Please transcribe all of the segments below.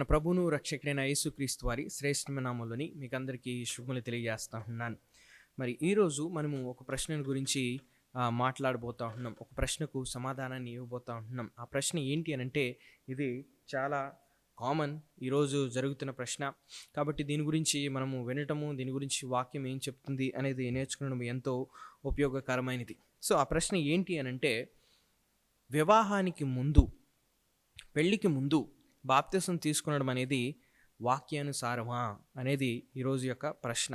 మన ప్రభువును రక్షకుడైన యేసుక్రీస్తు వారి శ్రేష్టమైన నామంలోని మీకు అందరికీ శుభములు తెలియజేస్తా ఉన్నాను. మరి ఈరోజు మనము ఒక ప్రశ్న గురించి మాట్లాడబోతూ ఉన్నాం. ఒక ప్రశ్నకు సమాధానాన్ని ఇవ్వబోతూ ఉంటున్నాం ఆ ప్రశ్న ఏంటి అని అంటే ఇది చాలా కామన్ ఈరోజు జరుగుతున్న ప్రశ్న. కాబట్టి దీని గురించి మనము వినటము దీని గురించి వాక్యం ఏం చెప్తుంది అనేది నేర్చుకోవడం ఎంతో ఉపయోగకరమైనది. సో ఆ ప్రశ్న ఏంటి అని అంటే వివాహానికి ముందు పెళ్ళికి ముందు బాప్తిసం తీసుకునడం అనేది వాక్యానుసారమా అనేది ఈరోజు యొక్క ప్రశ్న.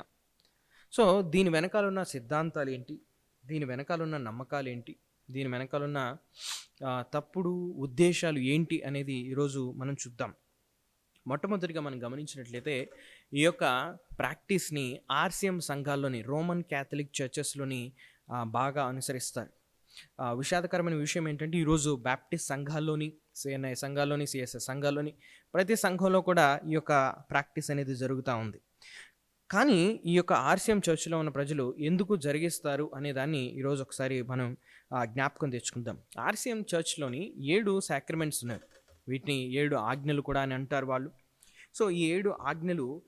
సో దీని వెనకాలన్న సిద్ధాంతాలు ఏంటి దీని వెనకాలన్న నమ్మకాలు ఏంటి దీని వెనకాల ఉన్న తప్పుడు ఉద్దేశాలు ఏంటి అనేది ఈరోజు మనం చూద్దాం. మొట్టమొదటిగా మనం గమనించినట్లయితే ఈ యొక్క ప్రాక్టీస్ని ఆర్సీఎం సంఘాల్లోని రోమన్ క్యాథలిక్ చర్చెస్లోని బాగా అనుసరిస్తారు. విషాదకరమైన విషయం ఏంటంటే ఈరోజు బ్యాప్టిస్ట్ సంఘాల్లోని సిఎన్ఐ సంఘాల్లోని సిఎస్ఎస్ సంఘాల్లోని ప్రతి సంఘంలో కూడా ఈ యొక్క ప్రాక్టీస్ అనేది జరుగుతూ ఉంది. కానీ ఈ యొక్క ఆర్సీఎం చర్చిలో ఉన్న ప్రజలు ఎందుకు జరిగిస్తారు అనే దాన్ని ఈరోజు ఒకసారి మనం ఆ, జ్ఞాపకం తెచ్చుకుందాం. ఆర్సీఎం చర్చ్లోని ఏడు సాక్రిమెంట్స్ ఉన్నాయి. వీటిని ఏడు ఆజ్ఞలు కూడా అని అంటారు వాళ్ళు. సో ఈ ఏడు ఆజ్ఞలు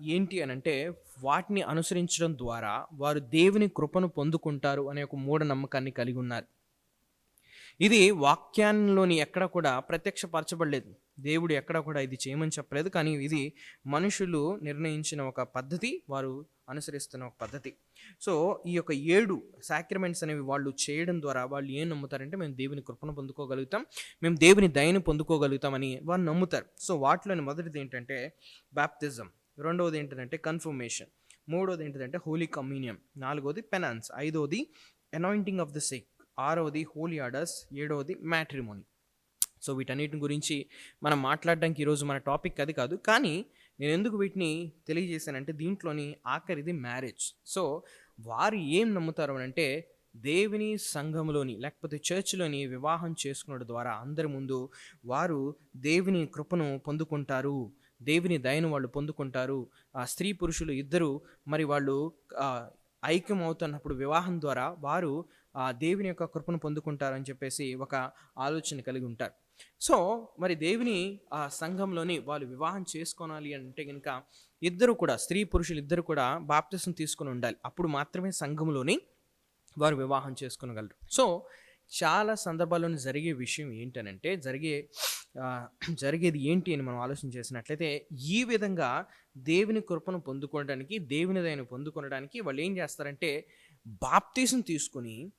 ఏంటి అని అంటే వాటిని అనుసరించడం ద్వారా వారు దేవుని కృపను పొందుకుంటారు అనే ఒక మూఢనమ్మకాన్ని కలిగి ఉన్నారు. ఇది వాక్యాన్లోని ఎక్కడ కూడా ప్రత్యక్షపరచబడలేదు. దేవుడు ఎక్కడ కూడా ఇది చేయమని చెప్పలేదు. కానీ ఇది మనుషులు నిర్ణయించిన ఒక పద్ధతి వారు అనుసరిస్తున్న ఒక పద్ధతి. సో ఈ యొక్క ఏడు సాక్రిమెంట్స్ అనేవి వాళ్ళు చేయడం ద్వారా వాళ్ళు ఏం నమ్ముతారంటే మేము దేవుని కృపను పొందుకోగలుగుతాం మేము దేవుని దయను పొందుకోగలుగుతామని వారు నమ్ముతారు. సో వాటిలోని మొదటిది ఏంటంటే బ్యాప్తిజం రెండవది ఏంటంటే కన్ఫర్మేషన్ మూడవది ఏంటంటే హోలీ కమ్యూనియం నాలుగవది పెనాన్స్ ఐదవది అనాయింటింగ్ ఆఫ్ ద సిక్ ఆరవది హోలీ ఆర్డర్స్ ఏడవది మ్యాట్రిమోనీ. సో వీటన్నిటి గురించి మనం మాట్లాడడానికి ఈరోజు మన టాపిక్ అది కాదు. కానీ నేను ఎందుకు వీటిని తెలియజేశానంటే దీంట్లోని ఆఖరిది మ్యారేజ్. సో వారు ఏం నమ్ముతారు అని అంటే దేవుని సంఘంలోని లేకపోతే చర్చ్లోని వివాహం చేసుకున్న ద్వారా అందరి ముందు వారు దేవుని కృపను పొందుకుంటారు. దేవుని దయను వాళ్ళు పొందుకుంటారు. ఆ స్త్రీ పురుషులు ఇద్దరు మరి వాళ్ళు ఐక్యం అవుతున్నప్పుడు వివాహం ద్వారా వారు దేవుని యొక్క కృపను పొందుకుంటారని చెప్పేసి ఒక ఆలోచన కలిగి ఉంటారు. సో మరి దేవుని ఆ సంఘంలోని వాళ్ళు వివాహం చేసుకోనాలి అంటే కనుక ఇద్దరు కూడా స్త్రీ పురుషులు ఇద్దరు కూడా బాప్తిసం తీసుకుని ఉండాలి. అప్పుడు మాత్రమే సంఘంలోని వారు వివాహం చేసుకునగలరు సో చాలా సందర్భాల్లోని జరిగే విషయం ఏంటనంటే జరిగే జరిగేది ఏంటి అని మనం ఆలోచన చేసినట్లయితే ఈ విధంగా దేవుని కృపను పొందుకోవడానికి దేవుని దయను పొందుకొనడానికి వాళ్ళు ఏం చేస్తారంటే బాప్తీసం తీసుకుని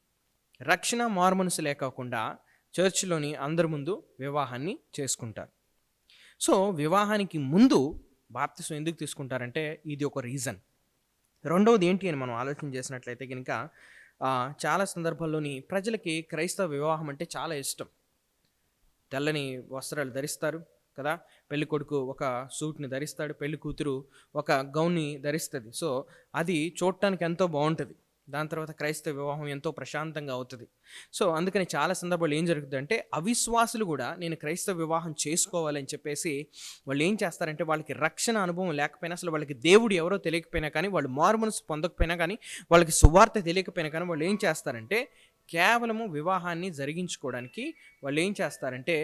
రక్షణ మారుమనసు లేకోకుండా చర్చిలోని అందరి ముందు వివాహాన్ని చేసుకుంటారు. సో వివాహానికి ముందు బాప్తిసం ఎందుకు తీసుకుంటారంటే ఇది ఒక రీజన్. రెండవది ఏంటి అని మనం ఆలోచన చేసినట్లయితే కనుక చాలా సందర్భాల్లోని ప్రజలకి క్రైస్తవ వివాహం అంటే చాలా ఇష్టం. తెల్లని వస్త్రాలు ధరిస్తారు కదా పెళ్ళి కొడుకు ఒక సూట్ని ధరిస్తాడు పెళ్ళి కూతురు ఒక గౌన్ని ధరిస్తుంది. సో అది చూడటానికి ఎంతో బాగుంటుంది. దాని తర్వాత క్రైస్తవ వివాహం ఎంతో ప్రశాంతంగా అవుతుంది. సో అందుకని చాలా సందర్భాలు ఏం జరుగుతుందంటే అవిశ్వాసులు కూడా నేను క్రైస్తవ వివాహం చేసుకోవాలని చెప్పేసి వాళ్ళు ఏం చేస్తారంటే వాళ్ళకి రక్షణ అనుభవం లేకపోయినా అసలు వాళ్ళకి దేవుడు ఎవరో తెలియకపోయినా కానీ వాళ్ళు మారుమనసు పొందకపోయినా కానీ వాళ్ళకి సువార్త తెలియకపోయినా కానీ వాళ్ళు ఏం చేస్తారంటే కేవలము వివాహాన్ని జరిగించుకోవడానికి వాళ్ళు ఏం చేస్తారంటే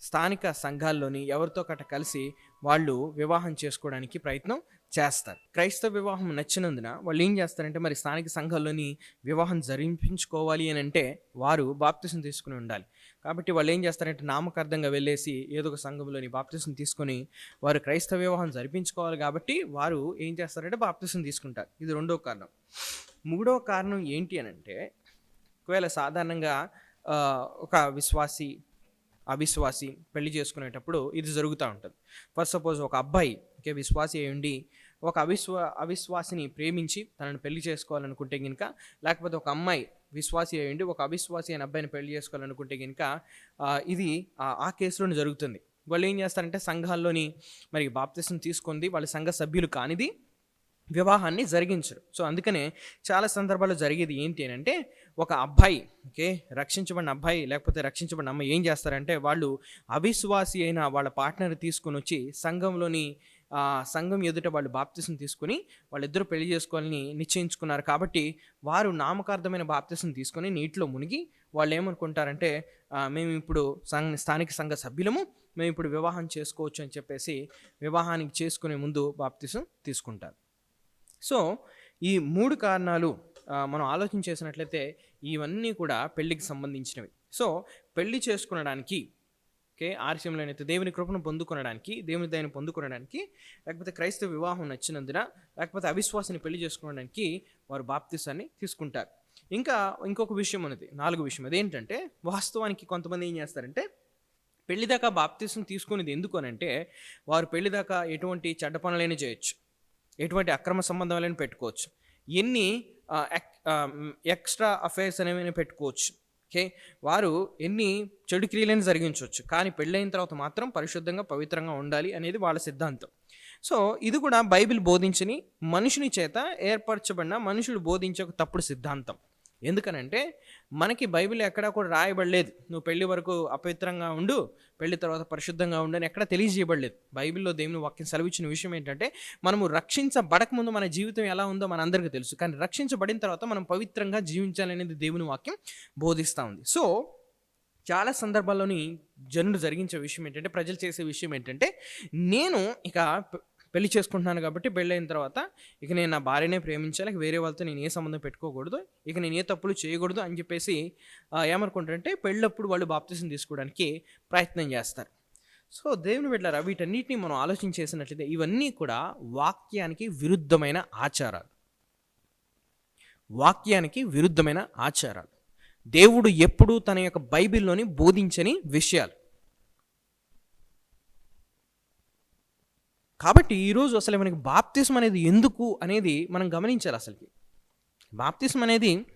స్థానిక సంఘాల్లోని ఎవరితో కట కలిసి వాళ్ళు వివాహం చేసుకోవడానికి ప్రయత్నం చేస్తారు. క్రైస్తవ వివాహం నచ్చినందున వాళ్ళు ఏం చేస్తారంటే మరి స్థానిక సంఘాల్లోని వివాహం జరిపించుకోవాలి అని అంటే వారు బాప్తిసం తీసుకుని ఉండాలి. కాబట్టి వాళ్ళు ఏం చేస్తారంటే నామకార్థంగా వెళ్ళేసి ఏదో ఒక సంఘంలోని బాప్తిసం తీసుకొని వారు క్రైస్తవ వివాహం జరిపించుకోవాలి కాబట్టి వారు ఏం చేస్తారంటే బాప్తిసం తీసుకుంటారు. ఇది రెండో కారణం. మూడో కారణం ఏంటి అని అంటే ఒకవేళ సాధారణంగా ఒక విశ్వాసి అవిశ్వాసి పెళ్ళి చేసుకునేటప్పుడు ఇది జరుగుతూ ఉంటుంది. ఫస్ట్ సపోజ్ ఒక అబ్బాయి ఓకే విశ్వాసి అయి ఉండి ఒక అవిశ్వా అవిశ్వాసిని ప్రేమించి తనను పెళ్ళి చేసుకోవాలనుకుంటే కనుక లేకపోతే ఒక అమ్మాయి విశ్వాసి అయి ఉండి ఒక అవిశ్వాసి అయిన అబ్బాయిని పెళ్ళి చేసుకోవాలనుకుంటే కనుక ఇది ఆ- ఆ కేసులోనే జరుగుతుంది. వాళ్ళు ఏం చేస్తారంటే సంఘాల్లోని మరి బాప్తిసం తీసుకుంది వాళ్ళ సంఘ సభ్యులు కానిది వివాహాన్ని జరిగించరు. సో అందుకనే చాలా సందర్భాల్లో జరిగేది ఏంటి అని అంటే ఒక అబ్బాయి ఓకే రక్షించబడిన అబ్బాయి లేకపోతే రక్షించబడిన అమ్మాయి ఏం చేస్తారంటే వాళ్ళు అవిశ్వాసి అయిన వాళ్ళ పార్ట్నర్ తీసుకొని వచ్చి సంఘంలోని సంఘం ఎదుట వాళ్ళు బాప్తిసం తీసుకుని వాళ్ళిద్దరూ పెళ్ళి చేసుకోవాలని నిశ్చయించుకున్నారు. కాబట్టి వారు నామకార్థమైన బాప్తిసం తీసుకొని నీటిలో మునిగి వాళ్ళు ఏమనుకుంటారంటే మేము ఇప్పుడు సంఘ స్థానిక సంఘ సభ్యులము మేము ఇప్పుడు వివాహం చేసుకోవచ్చు అని చెప్పేసి వివాహానికి చేసుకునే ముందు బాప్తిసం తీసుకుంటారు. సో ఈ మూడు కారణాలు మనం ఆలోచన చేసినట్లయితే ఇవన్నీ కూడా పెళ్ళికి సంబంధించినవి. సో పెళ్ళి చేసుకునడానికి ఓకే ఆర్సీఎంలో అయితే దేవుని కృపను పొందుకొనడానికి దేవుని దయను పొందుకొనడానికి లేకపోతే క్రైస్తవ వివాహం నచ్చినందున లేకపోతే అవిశ్వాసాన్ని పెళ్ళి చేసుకోవడానికి వారు బాప్తిసాన్ని తీసుకుంటారు. ఇంకా ఇంకొక విషయం ఉన్నది నాలుగు విషయం. అదేంటంటే వాస్తవానికి కొంతమంది ఏం చేస్తారంటే పెళ్ళిదాకా బాప్తిసం తీసుకునేది ఎందుకు అని అంటే వారు పెళ్ళిదాకా ఎటువంటి చెడ్డ పనులైనా చేయొచ్చు. ఎటువంటి అక్రమ సంబంధాలైనా పెట్టుకోవచ్చు. ఎన్ని ఎక్- ఎక్స్ట్రా అఫైర్స్ అనేవి పెట్టుకోవచ్చు. ఓకే? వారు ఎన్ని చెడు క్రియలను జరిగించవచ్చు. కానీ పెళ్ళైన తర్వాత మాత్రం పరిశుద్ధంగా పవిత్రంగా ఉండాలి అనేది వాళ్ళ సిద్ధాంతం. సో ఇది కూడా బైబిల్ బోధించని మనుషుని చేత ఏర్పరచబడిన మనుషుడు బోధించే ఒక తప్పుడు సిద్ధాంతం. ఎందుకనంటే మనకి బైబిల్ ఎక్కడా కూడా రాయబడలేదు. నువ్వు పెళ్ళి వరకు అపవిత్రంగా ఉండు పెళ్ళి తర్వాత పరిశుద్ధంగా ఉండు అని ఎక్కడ తెలియజేయబడలేదు. బైబిల్లో దేవుని వాక్యం సెలవిచ్చిన విషయం ఏంటంటే మనము రక్షించబడక ముందు మన జీవితం ఎలా ఉందో మన అందరికీ తెలుసు. కానీ రక్షించబడిన తర్వాత మనం పవిత్రంగా జీవించాలనేది దేవుని వాక్యం బోధిస్తూ ఉంది. సో చాలా సందర్భాల్లోని జనులు జరిగించే విషయం ఏంటంటే ప్రజలు చేసే విషయం ఏంటంటే నేను ఇక పెళ్ళి చేసుకుంటున్నాను కాబట్టి పెళ్ళైన తర్వాత ఇక నేను నా భార్యనే ప్రేమించాలి ఇక వేరే వాళ్ళతో నేను ఏ సంబంధం పెట్టుకోకూడదు ఇక నేను ఏ తప్పులు చేయకూడదు అని చెప్పేసి ఏమనుకుంటారంటే పెళ్ళప్పుడు వాళ్ళు బాప్తిసం తీసుకోవడానికి ప్రయత్నం చేస్తారు. సో దేవుని బిడ్డలారా వీటన్నిటిని మనం ఆలోచించేసినట్లయితే ఇవన్నీ కూడా వాక్యానికి విరుద్ధమైన ఆచారాలు. వాక్యానికి విరుద్ధమైన ఆచారాలు. దేవుడు ఎప్పుడూ తన యొక్క బైబిల్లోని బోధించని విషయాలు. కాబట్టి ఈరోజు అసలు మనకి బాప్తిసం అనేది ఎందుకు అనేది మనం గమనించాలి అసలుకి. బాప్తిసం అనేది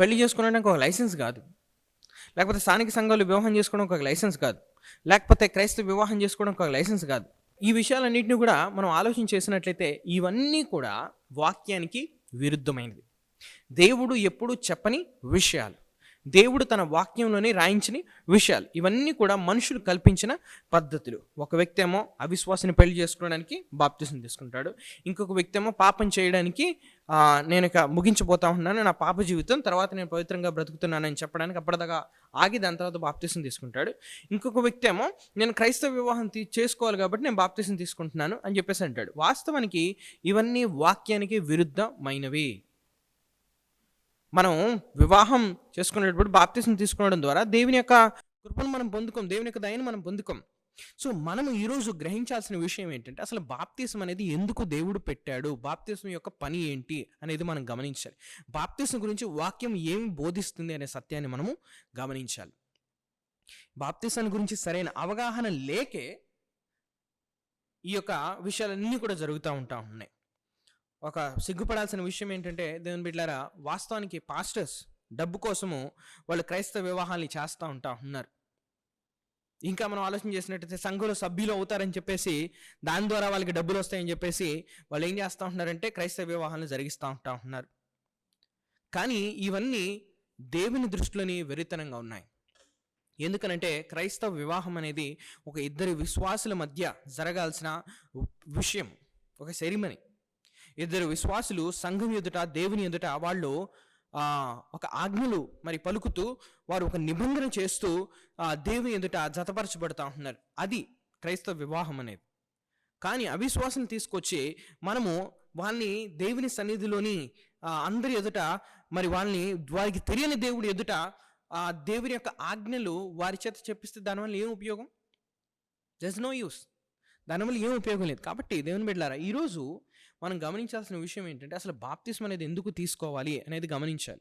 పెళ్ళి చేసుకోవడానికి ఒక లైసెన్స్ కాదు. లేకపోతే స్థానిక సంఘాలు వివాహం చేసుకోవడం ఒక లైసెన్స్ కాదు. లేకపోతే క్రైస్తవ వివాహం చేసుకోవడం ఒక లైసెన్స్ కాదు. ఈ విషయాలన్నింటినీ కూడా మనం ఆలోచన చేసినట్లయితే ఇవన్నీ కూడా వాక్యానికి విరుద్ధమైనది దేవుడు ఎప్పుడూ చెప్పని విషయాలు. దేవుడు తన వాక్యంలోనే రాయించిన విషయాలు. ఇవన్నీ కూడా మనుషులు కల్పించిన పద్ధతులు. ఒక వ్యక్తి ఏమో అవిశ్వాసని పెళ్ళి చేసుకోవడానికి బాప్తిసం తీసుకుంటాడు. ఇంకొక వ్యక్తి ఏమో పాపం చేయడానికి నేను ఇక ముగించబోతా ఉన్నాను నా పాప జీవితం తర్వాత నేను పవిత్రంగా బ్రతుకుతున్నానని చెప్పడానికి అప్పటిదాకా ఆగి దాని తర్వాత బాప్తిసం తీసుకుంటాడు. ఇంకొక వ్యక్తి ఏమో నేను క్రైస్తవ వివాహం తీ చేసుకోవాలి కాబట్టి నేను బాప్తిసం తీసుకుంటున్నాను అని చెప్పేసి అంటాడు. వాస్తవానికి ఇవన్నీ వాక్యానికి విరుద్ధమైనవి. మనం వివాహం చేసుకునేటప్పుడు బాప్తిసం తీసుకోవడం ద్వారా దేవుని యొక్క కృపను మనం పొందుకోం దేవుని యొక్క దయను మనం పొందుకోం. సో మనం ఈరోజు గ్రహించాల్సిన విషయం ఏంటంటే అసలు బాప్తిసం అనేది ఎందుకు దేవుడు పెట్టాడు? బాప్తిసం యొక్క పని ఏంటి అనేది మనం గమనించాలి. బాప్తిసం గురించి వాక్యం ఏమి బోధిస్తుంది అనే సత్యాన్ని మనము గమనించాలి. బాప్తీసం గురించి సరైన అవగాహన లేకే ఈ యొక్క విషయాలన్నీ కూడా జరుగుతూ ఉంటా ఉన్నాయి. ఒక సిగ్గుపడాల్సిన విషయం ఏంటంటే దేవుని బిడ్డారా వాస్తవానికి పాస్టర్స్ డబ్బు కోసము వాళ్ళు క్రైస్తవ వివాహాల్ని చేస్తూ ఉంటా ఉన్నారు. ఇంకా మనం ఆలోచన చేసినట్టయితే సంఘంలో సభ్యులు అవుతారని చెప్పేసి దాని ద్వారా వాళ్ళకి డబ్బులు వస్తాయని చెప్పేసి వాళ్ళు ఏం చేస్తూ ఉంటున్నారంటే క్రైస్తవ వివాహాలను జరిగిస్తూ ఉంటా ఉన్నారు. కానీ ఇవన్నీ దేవుని దృష్టిలోని వెరితనంగా ఉన్నాయి. ఎందుకనంటే క్రైస్తవ వివాహం అనేది ఒక ఇద్దరు విశ్వాసుల మధ్య జరగాల్సిన విషయం ఒక సెరిమనీ. ఇద్దరు విశ్వాసులు సంఘం ఎదుట దేవుని ఎదుట వాళ్ళు ఒక ఆజ్ఞలు మరి పలుకుతూ వారు ఒక నిబంధన చేస్తూ ఆ, దేవుని ఎదుట జతపరచబడతా ఉంటున్నారు. అది క్రైస్తవ వివాహం అనేది. కానీ అవిశ్వాసం తీసుకొచ్చి మనము వాళ్ళని దేవుని సన్నిధిలోని అందరి ఎదుట మరి వాళ్ళని వారికి తెలియని దేవుడి ఎదుట ఆ దేవుని యొక్క ఆజ్ఞలు వారి చేత చెప్పిస్తే దానివల్ల ఏం ఉపయోగం? జస్ నో యూస్ దానివల్ల ఏం ఉపయోగం లేదు. కాబట్టి దేవుని బిడ్డారా ఈరోజు మనం గమనించాల్సిన విషయం ఏంటంటే అసలు బాప్తిస్మ అనేది ఎందుకు తీసుకోవాలి అనేది గమనించాలి.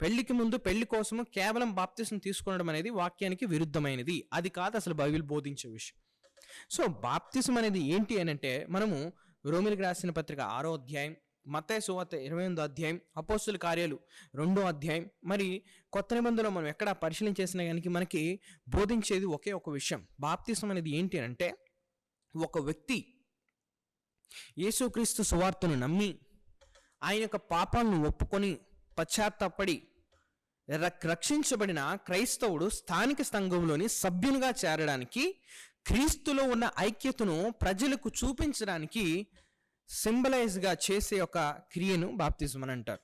పెళ్ళికి ముందు పెళ్ళి కోసము కేవలం బాప్తిస్మ తీసుకోవడం అనేది వాక్యానికి విరుద్ధమైనది. అది కాదు అసలు బైబిల్ బోధించే విషయం. సో బాప్తిసం అనేది ఏంటి అని అంటే మనము రోమిలికి రాసిన పత్రిక ఆరో అధ్యాయం మత్తయి సువార్త ఇరవై ఎనిమిదో అధ్యాయం అపోస్తుల కార్యాలు రెండో అధ్యాయం మరి కొత్త నిబంధనలో మనం ఎక్కడ పరిశీలన చేసినా కానీ మనకి బోధించేది ఒకే ఒక విషయం. బాప్తిసం అనేది ఏంటి అని అంటే ఒక వ్యక్తి యేసుక్రీస్తు సువార్తను నమ్మి ఆయన యొక్క పాపాలను ఒప్పుకొని పశ్చాత్తాపడి రక్షించబడిన క్రైస్తవుడు స్థానిక సంఘంలోని సభ్యునిగా చేరడానికి క్రీస్తులో ఉన్న ఐక్యతను ప్రజలకు చూపించడానికి సింబలైజ్గా చేసే ఒక క్రియను బాప్తిజం అని అంటారు.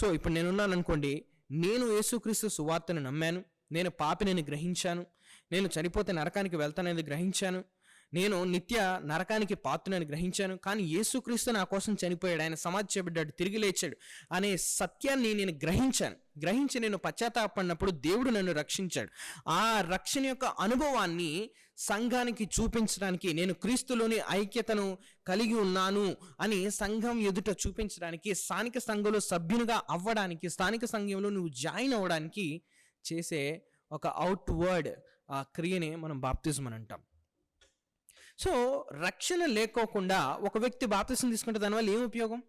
సో ఇప్పుడు నేనున్నాను అనుకోండి నేను యేసుక్రీస్తు సువార్తను నమ్మాను నేను పాపిని గ్రహించాను నేను చనిపోతే నరకానికి వెళ్తానని గ్రహించాను నేను నిత్య నరకానికి పాత్రనని గ్రహించాను కానీ యేసుక్రీస్తు నా కోసం చనిపోయాడు ఆయన సమాధి చేపడ్డాడు తిరిగి లేచాడు అనే సత్యాన్ని నేను గ్రహించాను. గ్రహించి నేను పశ్చాత్తాపడినప్పుడు దేవుడు నన్ను రక్షించాడు. ఆ రక్షణ యొక్క అనుభవాన్ని సంఘానికి చూపించడానికి నేను క్రీస్తులోని ఐక్యతను కలిగి ఉన్నాను అని సంఘం ఎదుట చూపించడానికి స్థానిక సంఘంలో సభ్యునిగా అవ్వడానికి స్థానిక సంఘంలో నువ్వు జాయిన్ అవ్వడానికి చేసే ఒక అవుట్ వర్డ్ ఆ క్రియనే మనం బాప్తిజం అని అంటాం. సో రక్షణ లేకోకుండా ఒక వ్యక్తి బాప్తిసం తీసుకుంటే దానివల్ల ఏం ఉపయోగం?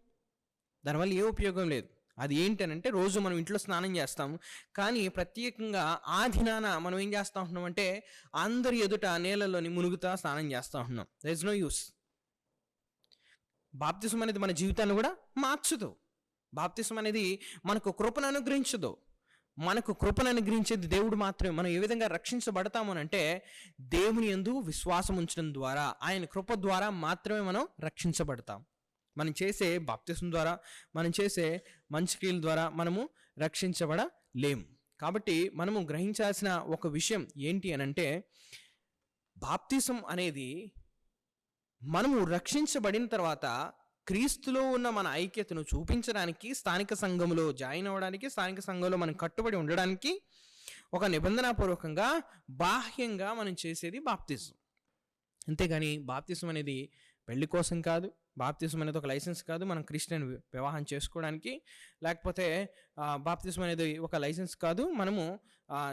దానివల్ల ఏ ఉపయోగం లేదు. అది ఏంటనంటే రోజు మనం ఇంట్లో స్నానం చేస్తాం కానీ ప్రత్యేకంగా ఆ దినాన మనం ఏం చేస్తూ ఉంటున్నాం అంటే అందరి ఎదుట నేలలోని మునుగుతా స్నానం చేస్తూ ఉంటున్నాం. దర్ ఇస్ నో యూస్ బాప్తిసం అనేది మన జీవితాన్ని కూడా మార్చదు. బాప్తిసం అనేది మనకు కృపను అనుగ్రహించదు. మనకు కృపను అనుగ్రహించేది దేవుడు మాత్రమే. మనం ఏ విధంగా రక్షించబడతామనంటే అంటే దేవుని ఎందు విశ్వాసం ఉంచడం ద్వారా ఆయన కృప ద్వారా మాత్రమే మనం రక్షించబడతాం. మనం చేసే బాప్తిసం ద్వారా మనం చేసే మంచి క్రియల ద్వారా మనము రక్షించబడలేం. కాబట్టి మనము గ్రహించాల్సిన ఒక విషయం ఏంటి అని అంటే బాప్తిసం అనేది మనము రక్షించబడిన తర్వాత క్రీస్తులో ఉన్న మన ఐక్యతను చూపించడానికి స్థానిక సంఘంలో జాయిన్ అవ్వడానికి స్థానిక సంఘంలో మనం కట్టుబడి ఉండడానికి ఒక నిబంధనాపూర్వకంగా బాహ్యంగా మనం చేసేది బాప్తిజం. అంతేగాని బాప్తిజం అనేది పెళ్ళి కోసం కాదు బాప్తిజం అనేది ఒక లైసెన్స్ కాదు మనం క్రిస్టియన్ వివాహం చేసుకోవడానికి లేకపోతే బాప్తిజం అనేది ఒక లైసెన్స్ కాదు మనము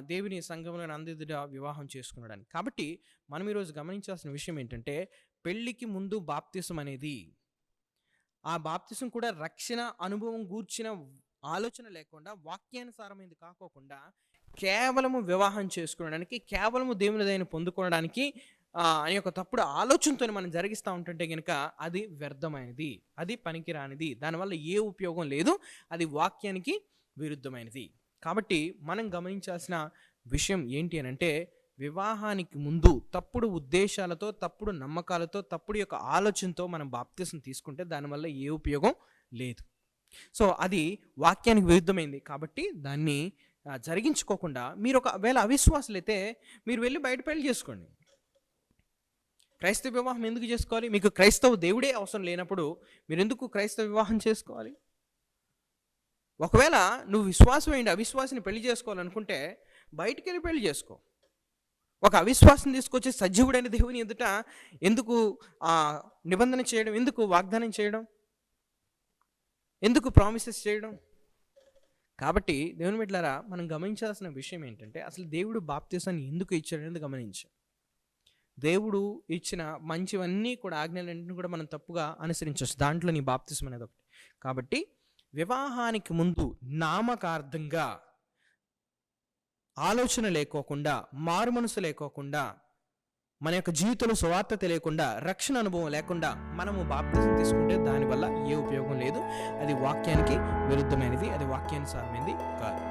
దేవుని సంఘంలో అందెదుట వివాహం చేసుకోవడానికి కాబట్టి మనం ఈరోజు గమనించాల్సిన విషయం ఏంటంటే పెళ్ళికి ముందు బాప్తిజం అనేది ఆ బాప్తిసం కూడా రక్షణ అనుభవం గూర్చిన ఆలోచన లేకుండా వాక్యానుసారమైనది కాకోకుండా కేవలము వివాహం చేసుకోవడానికి కేవలము దేవునిదైన పొందుకోవడానికి ఆ, అనే ఒక తప్పుడు ఆలోచనతో మనం జరిగిస్తూ ఉంటుంటే కనుక అది వ్యర్థమైనది అది పనికిరానిది. దానివల్ల ఏ ఉపయోగం లేదు అది వాక్యానికి విరుద్ధమైనది. కాబట్టి మనం గమనించాల్సిన విషయం ఏంటి అని అంటే వివాహానికి ముందు తప్పుడు ఉద్దేశాలతో తప్పుడు నమ్మకాలతో తప్పుడు యొక్క ఆలోచనతో మనం బాప్తిసం తీసుకుంటే దానివల్ల ఏ ఉపయోగం లేదు. సో అది వాక్యానికి విరుద్ధమైంది కాబట్టి దాన్ని జరిగించుకోకుండా మీరు ఒకవేళ అవిశ్వాసులైతే మీరు వెళ్ళి బయట పెళ్ళి చేసుకోండి. క్రైస్తవ వివాహం ఎందుకు చేసుకోవాలి? మీకు క్రైస్తవ దేవుడే అవసరం లేనప్పుడు మీరు ఎందుకు క్రైస్తవ వివాహం చేసుకోవాలి? ఒకవేళ నువ్వు విశ్వాసం ఏంటి అవిశ్వాసిని పెళ్ళి చేసుకోవాలనుకుంటే బయటికి వెళ్ళి పెళ్ళి చేసుకో. ఒక అవిశ్వాసం తీసుకొచ్చి సజీవుడైన దేవుని ఎదుట ఎందుకు ఆ, నిబంధన చేయడం? ఎందుకు వాగ్దానం చేయడం? ఎందుకు ప్రామిసెస్ చేయడం? కాబట్టి దేవుని బిడ్డలారా మనం గమనించాల్సిన విషయం ఏంటంటే అసలు దేవుడు బాప్తీసాన్ని ఎందుకు ఇచ్చాడనేది గమనించాం దేవుడు ఇచ్చిన మంచివన్నీ కూడా ఆజ్ఞలన్నింటినీ కూడా మనం తప్పుగా అనుసరించవచ్చు. దాంట్లో నీ బాప్తిసం అనేది ఒకటి. కాబట్టి వివాహానికి ముందు నామకార్థంగా ఆలోచన లేకోకుండా మారు మనసు లేకోకుండా మన యొక్క జీవితంలో స్వార్థ తెలియకుండా రక్షణ అనుభవం లేకుండా మనము బాప్తిజం తీసుకుంటే దానివల్ల ఏ ఉపయోగం లేదు. అది వాక్యానికి విరుద్ధమైనది. అది వాక్యానుసారమైనది కాదు.